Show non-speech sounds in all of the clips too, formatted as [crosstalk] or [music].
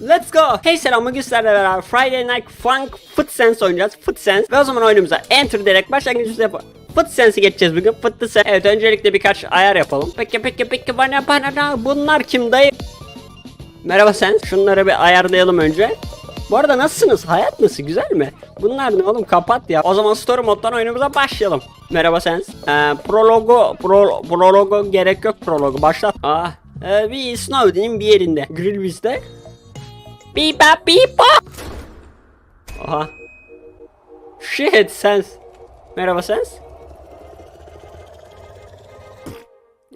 Let's go. Hey selam bugün beraber Friday Night Funk Foot Sense oynayacağız. Foot Sense. Ve o zaman oyunumuza enter diyerek başlangıcımızı yapalım. Foot Sense'i geçeceğiz bugün. Foot the Sense. Evet öncelikle birkaç ayar yapalım. Peki peki peki bana bana da bunlar kim dayı? Merhaba sen. Şunları bir ayarlayalım önce. Bu arada nasılsınız? Hayat nasıl? Güzel mi? Bunlar ne oğlum? Kapat ya. O zaman story moddan oyunumuza başlayalım. Merhaba sen. Ee, prologu, pro, prologu gerek yok prologu. Başlat. Ah. Ee, bir Snowden'in bir yerinde. Grill bizde. Bipa bipa. Aha. Shit sens. Merhaba sens.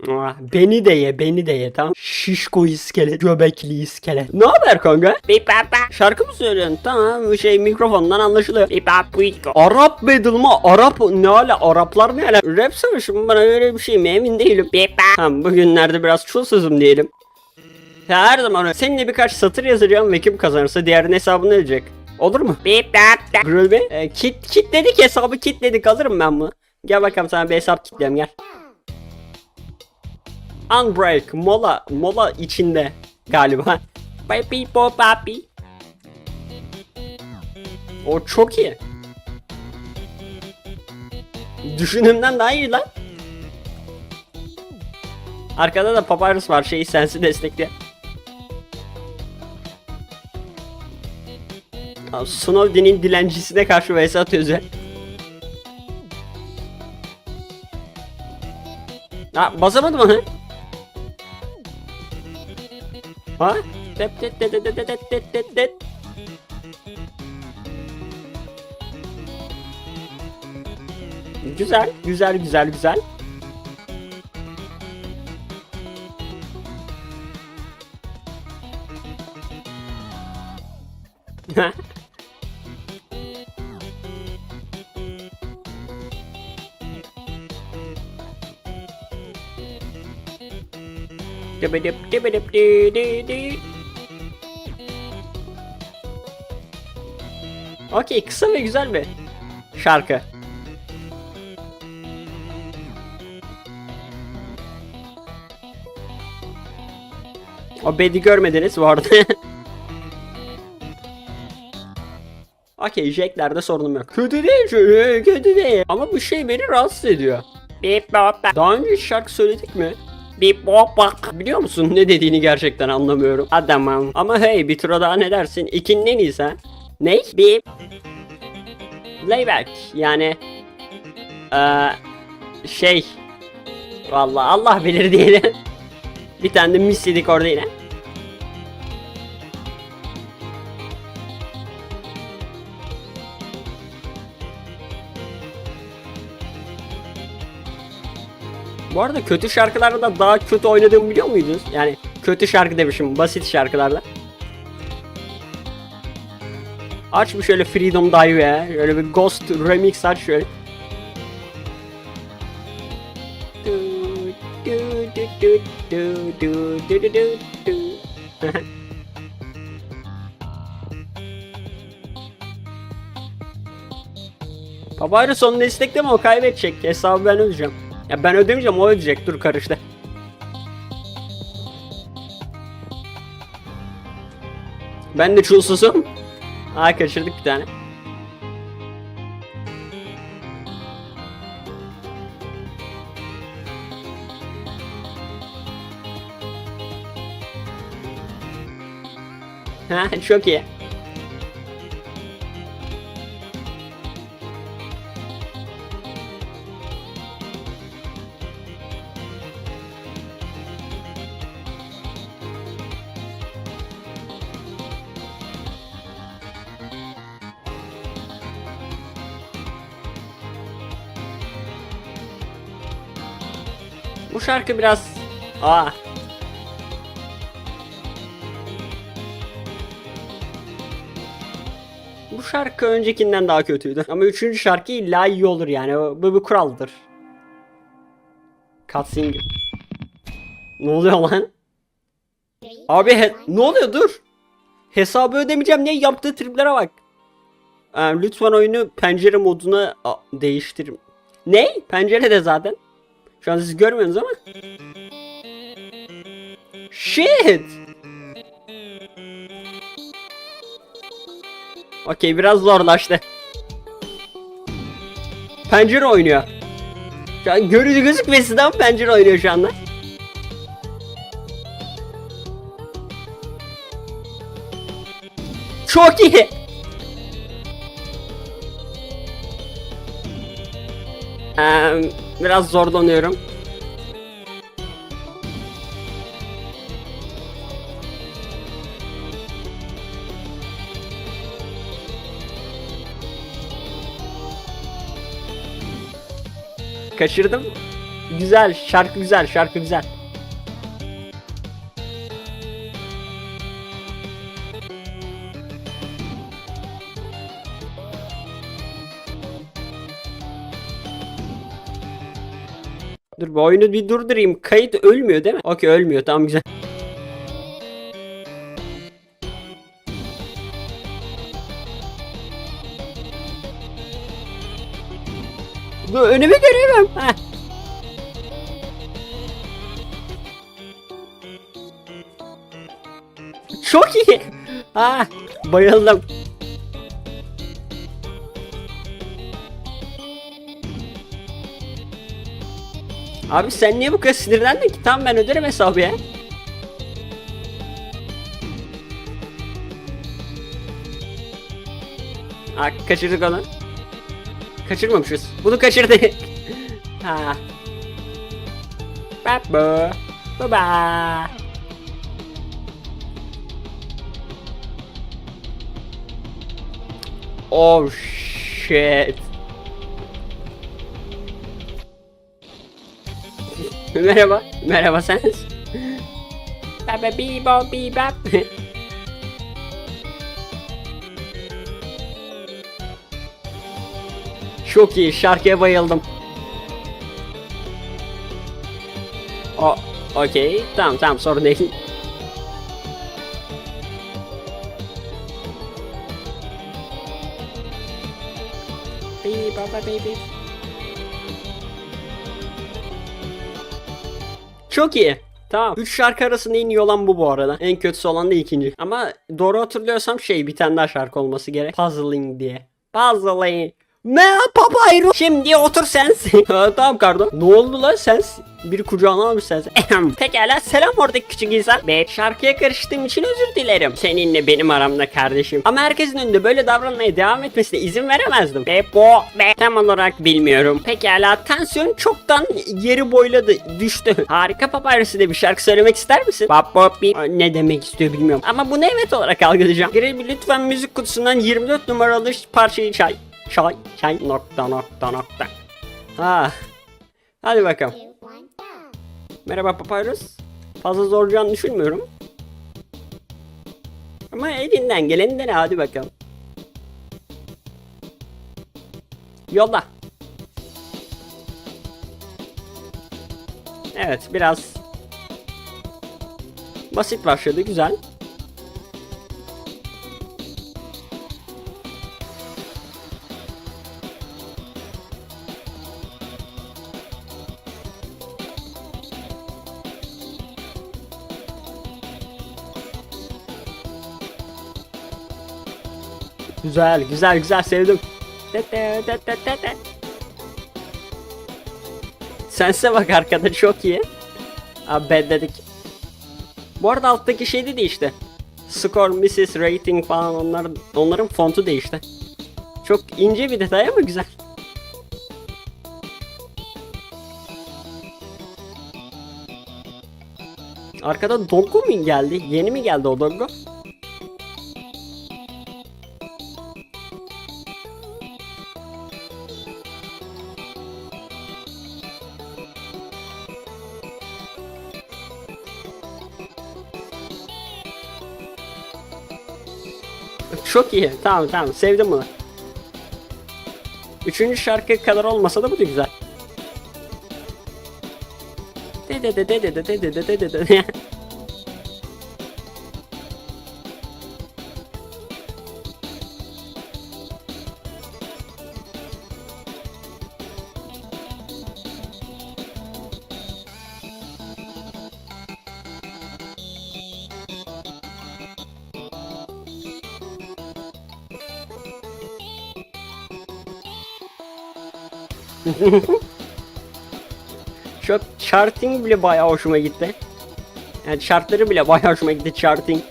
Ah, beni de ye, beni de ye tamam. Şişko iskelet, göbekli iskelet. Ne haber kanka? Şarkı mı söylüyorsun? Tamam, bu şey mikrofondan anlaşılıyor. Arap battle mı? Arap ne ala? Araplar ne ala? Rap savaşı mı? Bana öyle bir şey mi? Emin değilim. Tamam, bugünlerde biraz çulsuzum diyelim. Ya her zaman öyle. Seninle birkaç satır yazacağım ve kim kazanırsa diğerinin hesabını ödeyecek. Olur mu? Grül Bey. E, kit, kitledik hesabı kitledik alırım ben bunu. Gel bakalım sana bir hesap kitleyeyim gel. Unbreak mola mola içinde galiba. Papi po papi. O çok iyi. Düşündüğümden daha iyi lan. Arkada da Papyrus var şeyi sensi destekliyor. Snowden'in dilencisine karşı Vesat Özel. Ha basamadım onu. Ha? Dep dep dep dep dep dep dep dep. Güzel, güzel, güzel, güzel. Ha? [laughs] Dı. Okey kısa ve güzel bir şarkı. O bedi görmediniz bu arada. [laughs] Okey Jack'lerde sorunum yok. Kötü değil şu- kötü değil. Ama bu şey beni rahatsız ediyor. Daha önce şarkı söyledik mi? Bip bop bop. Biliyor musun ne dediğini gerçekten anlamıyorum. Adamım. Ama hey bir tura daha ne dersin? İkinin en iyisi ha. Ne? Bip. Layback. Yani eee şey Vallahi Allah bilir diyelim. bir tane de mis yedik orada yine. Bu arada kötü şarkılarda da daha kötü oynadığımı biliyor muydunuz? Yani kötü şarkı demişim basit şarkılarda. Aç bir şöyle Freedom Dive ya. Şöyle bir Ghost Remix aç şöyle. [laughs] Papyrus onun istekli mi o kaybedecek hesabı ben ödeyeceğim. Ya ben ödemeyeceğim o ödeyecek. Dur karıştı. Ben de çulsuzum. Aa kaçırdık bir tane. Ha çok iyi. Bu şarkı biraz... Aa. Bu şarkı öncekinden daha kötüydü. Ama üçüncü şarkı illa iyi olur yani. Bu bir kuraldır. Cutscene. Ne oluyor lan? Abi ne oluyor dur. Hesabı ödemeyeceğim ne yaptığı triplere bak. Ee, lütfen oyunu pencere moduna a, değiştir. Ne? Pencerede zaten. Şu an siz görmüyorsunuz ama. Shit. Okey biraz zorlaştı. Pencere oynuyor. Şu an görücü gözükmesin ama pencere oynuyor şu anda. Çok iyi. Eee, biraz zorlanıyorum. Kaçırdım. Güzel, şarkı güzel, şarkı güzel. Bu oyunu bir durdurayım. Kayıt ölmüyor değil mi? Okey ölmüyor tamam güzel. Dur önümü görüyorum. Heh. Çok iyi. Ah, bayıldım. Abi sen niye bu kadar sinirlendin ki? Tamam ben öderim hesabı ya. Aa, kaçırdık onu. Kaçırmamışız. Bunu kaçırdık. [laughs] ha. Baba. Baba. Oh shit. [laughs] Merhaba. Merhaba sen. Baba bibo bibap. Çok iyi. Şarkıya bayıldım. O, okey. Tamam tamam sorun değil. Baby baba baby. Çok iyi. Tamam. 3 şarkı arasında en iyi olan bu bu arada. En kötüsü olan da ikinci. Ama doğru hatırlıyorsam şey bir tane daha şarkı olması gerek. Puzzling diye. Puzzling. Ne papayro? Şimdi otur sensin. [laughs] ha, tamam kardo. Ne oldu lan sensin? Bir kucağına almış. Ehem. Pekala selam oradaki küçük insan. Be şarkıya karıştığım için özür dilerim. Seninle benim aramda kardeşim. Ama herkesin önünde böyle davranmaya devam etmesine izin veremezdim. Be bo be. Tam olarak bilmiyorum. Pekala tansiyon çoktan yeri boyladı düştü. Harika papyrus'ı bir şarkı söylemek ister misin? Bap bi. Ne demek istiyor bilmiyorum. Ama bunu evet olarak algılayacağım. Grebi lütfen müzik kutusundan 24 numaralı parçayı çay. Çay, çay, nokta, nokta, nokta. Ha. Hadi bakalım. Merhaba Papyrus. Fazla zorlayacağını düşünmüyorum. Ama elinden geleni dene hadi bakalım. Yolla. Evet biraz basit başladı güzel. Güzel, güzel, güzel sevdim. Sense bak arkada çok iyi. Abi bad dedik. Bu arada alttaki şey de değişti. Score, Mrs. Rating falan onlar, onların fontu değişti. Çok ince bir detay ama güzel. Arkada Doggo mu geldi? Yeni mi geldi o Doggo? Çok iyi. Tamam tamam sevdim bunu. Üçüncü şarkı kadar olmasa da bu da güzel. De de de de de de de de de de de [laughs] Çok charting bile bayağı hoşuma gitti. Yani şartları bile bayağı hoşuma gitti charting.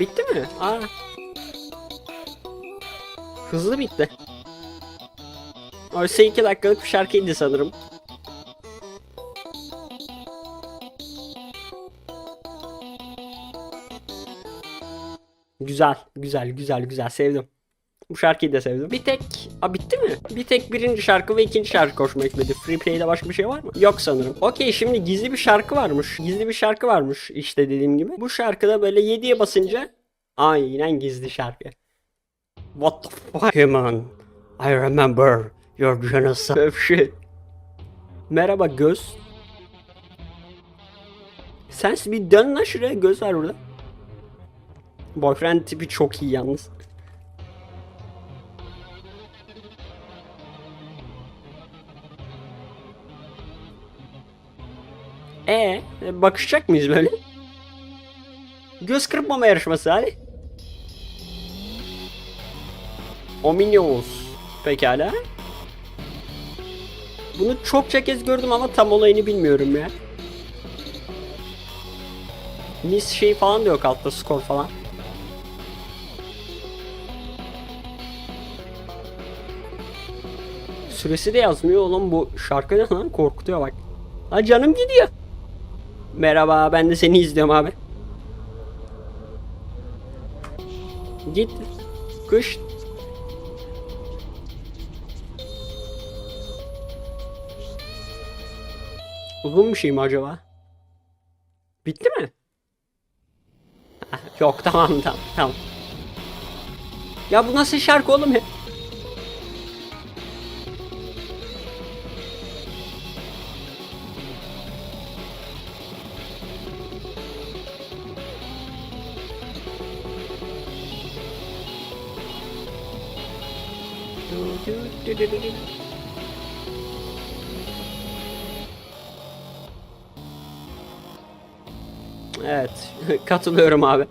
Bitti mi? Aa. Hızlı bitti. Oysa 2 dakikalık bir şarkıydı sanırım. Güzel, güzel, güzel, güzel. Sevdim. Bu şarkıyı da sevdim. Bir tek... Aa bitti mi? Bir tek birinci şarkı ve ikinci şarkı hoşuma gitmedi. Free Play'de başka bir şey var mı? Yok sanırım. Okey şimdi gizli bir şarkı varmış. Gizli bir şarkı varmış işte dediğim gibi. Bu şarkıda böyle 7'ye basınca aynen gizli şarkı. What the fuck? Human, I remember your genocide. Shit. Merhaba göz. Sen bir dön lan şuraya göz var burada. Boyfriend tipi çok iyi yalnız. E e, bakışacak mıyız böyle? Göz kırpmama yarışması hadi. Ominios. Pekala. Bunu çokça kez gördüm ama tam olayını bilmiyorum ya. Miss şey falan da yok altta skor falan. Süresi de yazmıyor oğlum bu şarkı ne lan korkutuyor bak. Ha canım gidiyor. Merhaba ben de seni izliyorum abi. Git. Kış. Uzun bir şey mi acaba? Bitti mi? Ah, Yok tamam tamam tamam. Ya bu nasıl şarkı oğlum ya? Evet, [laughs] katılıyorum abi.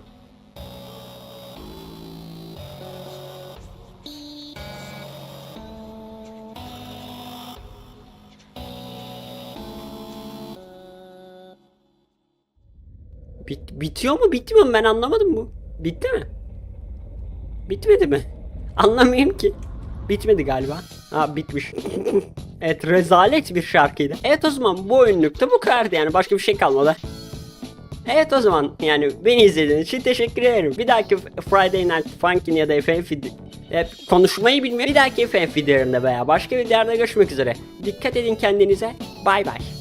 Bit bitiyor mu bitmiyor mu ben anlamadım bu. Bitti mi? Bitmedi mi? [laughs] Anlamıyorum ki. Bitmedi galiba. Ha bitmiş. [laughs] evet rezalet bir şarkıydı. Evet o zaman bu oyunlukta bu kadardı yani başka bir şey kalmadı. Evet o zaman yani beni izlediğiniz için teşekkür ederim. Bir dahaki Friday Night Funkin' ya da FF hep konuşmayı bilmiyorum. Bir dahaki FF videolarında veya başka videolarda görüşmek üzere. Dikkat edin kendinize. Bay bay.